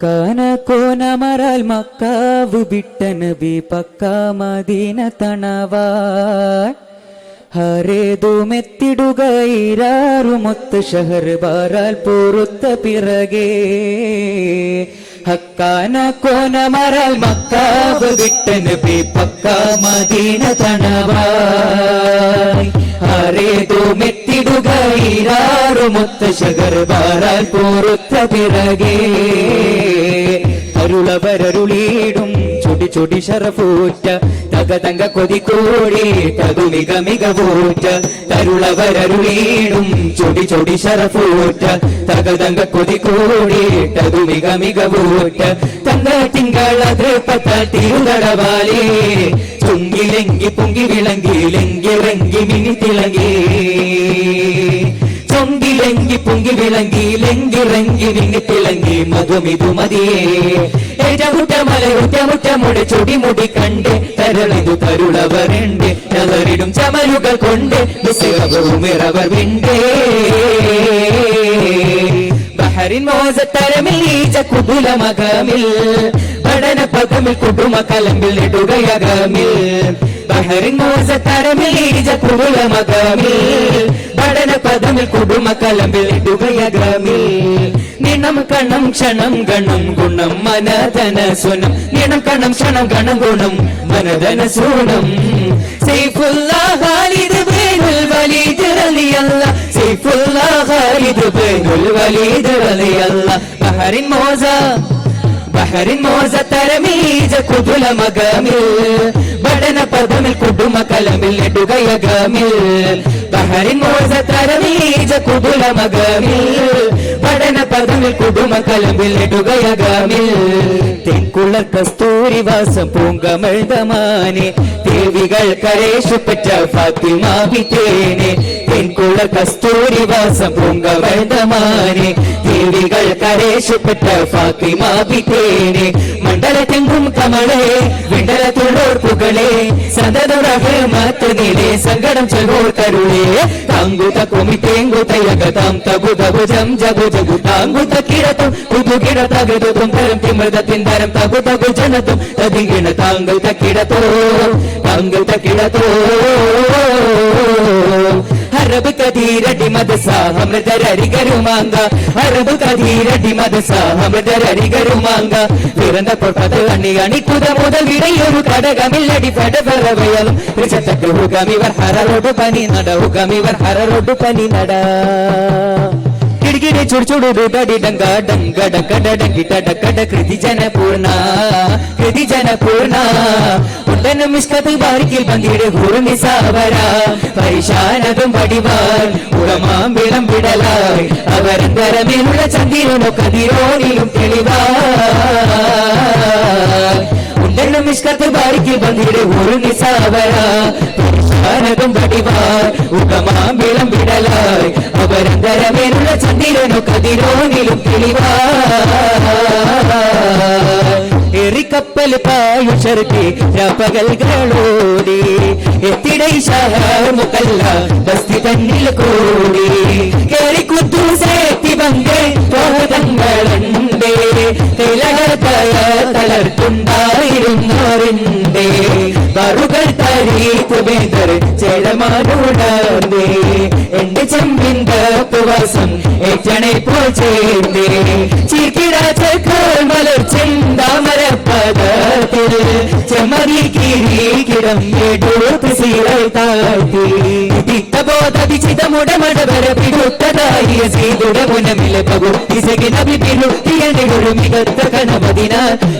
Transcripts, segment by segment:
കാന കോന മറാൽ മക്കാവ് വിട്ട നബി പക്ക മദീന തണവാ ഹരേതുമെത്തിടുക ഇരാറുമൊത്ത് ഷഹർ ബാറാൽ പൊറുത്ത പിറകെ. ഹക്കാന കോന മക്കാവ് വിട്ട നബി പക്ക മദീന തണവാ ഹരേതുമെത്തിടുക ഇരാറുമൊത്ത് ഷഹർ ബാറാൽ പോറുത്ത പിറകേ അരുളവരരുളീടും ചുടി ചുടി ശറഫൂറ്റ തക തങ്ക കൊതി കൂടി തകു മിക മികവൂറ്റ തരുളവരരുളീടും ചുടി ചുടി ശറഫൂറ്റ തക തങ്ക കൊതി കൂടി തകു മിക മികവൂറ്റ തങ്ക തിങ്കള തൃപ്പത്ത തിരുതടവാലേ ചുങ്കിലെങ്കി പൊങ്കി വിളങ്കി ചൊങ്കിലെങ്കി പൊങ്കി വിളങ്ങി ലെങ്കിറങ്ങി വിങ്ങി തിളങ്ങി മധുമിതു മതിയേ. ഏറ്റമുട്ട മലയുറ്റമുറ്റ മുടി ചൊടി മുടി കണ്ട് തരളിതു തരുളവരുണ്ട് ചവരിടും ചമലുകൾ കൊണ്ട് വിസിറവർ വിണ്ടേ. ബഹറിൻ മോസത്തരമിൽ ഈച്ച കുതുല മകമിൽ പഠന പകമിൽ കുടുംബ കലമ്പിൽ ഇടുകയകമിൽ ബഹറിൻ മോസത്തരമിൽ ഈജ കുതുല മകമിൽ പഠന പദമിൽ കുടുമ കലമ്പിൽ നിണം കണം ക്ഷണം ഗണം ഗുണം മനധന സുനം നിണം കണം ക്ഷണം ഗണം ഗുണം മനധന സുനം സൈഫുല്ലാ ബൈനുൽ വലീദ് റളിയല്ലാ സൈഫുല്ലാ ബൈനുൽ വലീദ് റളിയല്ലാ ബഹറിൻ മോസ മോസ തരമീജ കുതുല മകമിൽ ബടന പദമിൽ കുടുമ കലമിൽ നെടുകയകമിൽ. ബഹറിൻ മോസ തരമീജ കുതുല മകമിൽ പഠന പദമിൽ കുടുമ കലമിൽ നെടുകയകമിൽ. തെൻകുളർ കസ്തൂരി വാസം പൂങ്കമഴുതമാനെ ദേവികൾ കരേശുപെറ്റ ഫാത്തിമാവിത്തേനെ. തെൻകുളർ കസ്തൂരി വാസം പൂങ്കമഴുതമാനെ ദേവികൾ കരേശുപെറ്റ ഫാത്തിമാവിത്തേനെ മണ്ഡലത്തെങ്കും കമളെ വിണ്ടല തുളോർപ്പുകളെ സദതുറഹമത്ത് നിലെ സങ്കടം ചെലോർ കരുളേ. താങ്കുത കൊമി തേങ്കുത യഗതാം തബു തബു ജം ജബു ജബു താങ്കുത കിടത്തും പുതു കിട തകതും തരം തിമൃതത്തിൻ തരം തബു തബു ജനത്തും തതിങ്കിണ താങ്കൾ തക്കിടത്തോ താങ്കൾ തക്കിടത്തോ அரபு கதீரடி மதசா அமிர்தர் அரிகருமாங்க அரபு கதீரடி மதசா அமிர்தர் அரிகருமாங்க பிறந்த பொற்பது அணி அணிக்குத முதல் இடையொரு கடகமில்லடி படபரவையலும் ரிச்சத்தக்கு ஹுகமிவர் ஹரரோடு பனி நட ஹுகமிவர் ஹரரோடு பனி நட रे छोड़ छोड़ रे डडी डंगा डंगा डंगा डडंगी डडक कृति जन पूर्णा कृति जन पूर्णा ഉണ്ടൻ മിഷ്കത്ത് ബാരിക്കിൽ പങ്കിടെ ഹൂറുമി സാവര പരിശാനതും പടിവാൻ ഉറമാമ്പിളം വിടലായി. അവരന്തരമേലുള്ള ചന്ദിരനോ കതിരോണിലും തെളിവാ ഉണ്ടൻ മിഷ്കത്ത് ബാരിക്കിൽ പങ്കിടെ ഹൂറുമി സാവര പരിശാനതും പടിവാൻ ഉറമാമ്പിളം വിടലായി. അവരന്തരമേലുള്ള ചന്ദിരനോ കതിരോനിലും തെളിവാ. എറിക്കപ്പൽ പായുഷർത്തി രാപ്പകൽകളോടി. എത്തിടൈ മുക്കല്ല ബസ്തി തന്നിൽ കൂടി. കേറി കുത്തു സേത്തി വന്നേ തോതങ്ങളുണ്ടേ തിലകർത്തയ തളർത്തുണ്ടായിരുന്നവരുണ്ടേ. വറുകൾ തരീത്തു ബേദർ ചെടമാനോടേ എന്റെ ചെമ്പിന്റെ ഉപവാസം ഏറ്റണെ പോ ചേർന്നേ ചീക്കിടാ ചേക്കോൾ മലർ ചെന്താമരപ്പദത്തിൽ ചെമ്മതി കിരീകിടം എടുത്ത് സീറൽ താഴ്ത്തി. പിടുത്തതായ സീതുട മുനമിലെ പകുത്തി സെകിനബി പിടുത്തിയൊരു മികത്ത കനമതിന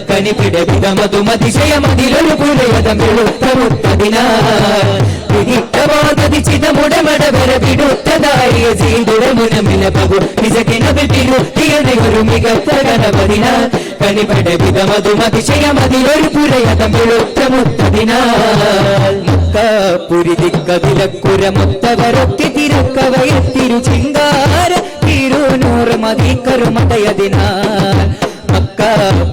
കനിപ്പിട വിധമതുമതിശയമതിലൊരു പുലയതം വെളുത്ത മുത്തതിനാൽ വിധിത്തബോധവിചിതമുടമടവര പിടുത്തതായ സീതുട മുനമിലെ പകുത്തി സെകിനബി പിടുത്തിയൊരു മികത്ത കനമതിന കനിപ്പട വിധമതുമതിശയമതിലൊരു പുലയതം വെളുത്ത മുത്തതിനാൽ പുരിതിക്കതിലക്കുരമൊത്തവരൊക്കെ തിരക്കവയിൽ തിരുചിങ്കാര തിരുനൂറ് മതിക്കറുമതയതിനാൽ മക്ക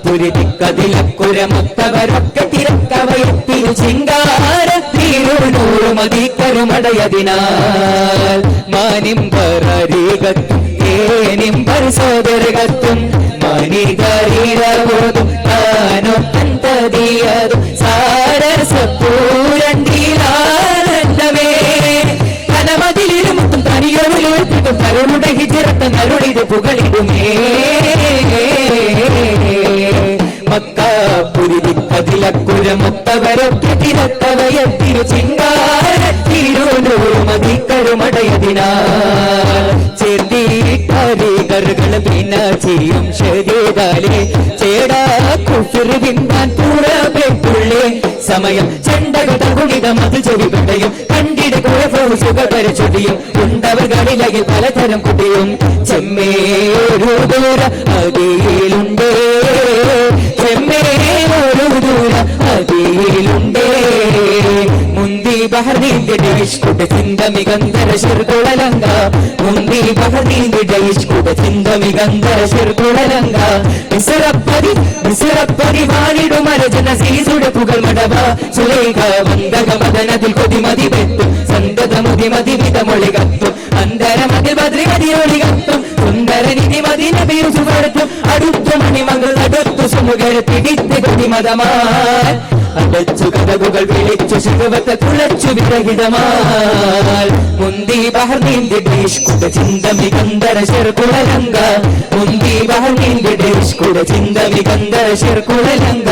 പുരിതിക്കതിലക്കുരമൊത്തവരൊക്കെ തിരക്കവയിൽ തിരുചിങ്കാര തിരുനൂറ് മതിക്കറുമടയതിനാൽ മാനിമ്പറീകത്തും ഏനിമ്പർ സോദരകത്തും മാനി ഹിജറത്ത നരുളിത് പുകളിടുമേ മക്കാപുരിതിക്കതിലക്കുരമൊത്തവരൊക്കെ തിരത്തവയത്തിരു ചിങ്കാരത്തിരുനൂറ് മതിക്കരുമടയതിനാൽ ചേർത്തിട്ടരികറുകൾ പിന്നാച്ചിയും ശരീതാലേ ചേടാ കുഫിർ പുറപ്പെട്ടുള്ളേ സമയം ചെണ്ടകത കുണിത മത് ചെവിപെട്ടയും കണ്ടിട കുഴപ്പവും സുഖപരിച്ചൊടിയും ഉണ്ടവകളിലയിൽ പലതരം കുട്ടിയും ചെമ്മേരു ദൂര അതിയിലുണ്ടേ ചെമ്മേരു ദൂര അതിയിലുണ്ട് മുന്തി ബഹർനീന്റെ ഡേഷ്കുട ചിന്ത മികന്ധര ശിർകുളലങ്ക മുന്തി ബഹർനീന്റെ ഡേഷ്കുട ചിന്ത മികന്ധര ശിർകുളലങ്ക വിസറപ്പതി വിസറപ്പതി വാണിടുമരജന സീസുട പുകൾ മടവ. സുലേഖ വന്ദക മദനതിൽ കൊതിമതി മതി മുതിമതി വിധമൊളി കത്തും. അന്തരമതിൽ ബദ്രി മതിയൊളി കത്തും. സുന്ദര നിധി മതിന പേരു സുഖത്തും അടുത്തു മണിമകൾ അടുത്തു സുമുഖര പിടിത്ത് കൊതിമതമാൽ അടച്ചു കഥകുകൾ വിളിച്ചു ശിവത്തെ കുളച്ചു വിരഹിതമാൽ. മുന്തി ബഹർനീന്തി ഡേഷ്കുട ചിന്തമി ഗന്ധര ശിർകുളലങ്ക മുന്തി ബഹർനീന്തി ഡേഷ്കുട ചിന്തമി ഗന്ധര ശിർകുളലങ്ക